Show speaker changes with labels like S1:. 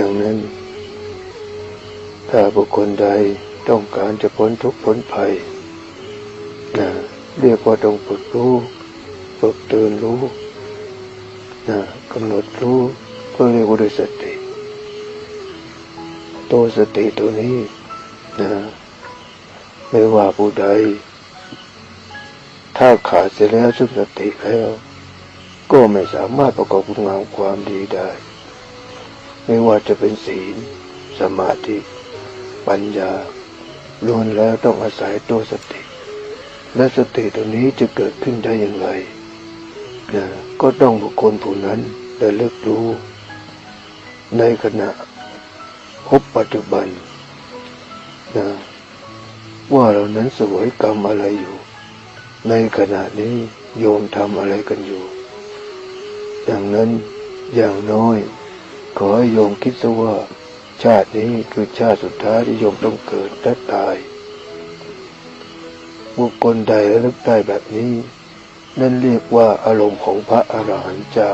S1: ดังนั้น ถ้าบุคคลใดต้องการจะพ้นทุกข์พ้นภัยนะเรียกว่าต้องฝึกรู้ฝึกตื่นรู้นะกำหนดรู้ก็เรียกว่าด้วยสติ ตัวสติตัวนี้นะไม่ว่าผู้ใด ถ้าขาดเสียแล้วซึ่งสติแล้ว ก็ไม่สามารถประกอบคุณงามความดีได้ ไม่ว่าจะเป็นศีล สมาธิ ปัญญาล้วนแล้วต้องอาศัยตัวสติ และสติตัวนี้จะเกิดขึ้นได้อย่างไรนะก็ต้องบุคคลผู้นั้นได้เลิกรู้ ในขณะพบปัจจุบันนะว่าเรานั้นสวยกรรมอะไรอยู่ ในขณะนี้โยมทำอะไรกันอยู่อย่างนั้นอย่างน้อย ขอให้โยมคิดซะว่า ชาตินี้คือชาติสุดท้ายที่โยมต้องเกิดและตายบุคคลใดระลึกได้แบบนี้ นั่นเรียกว่าอารมณ์ของพระอรหันต์เจ้า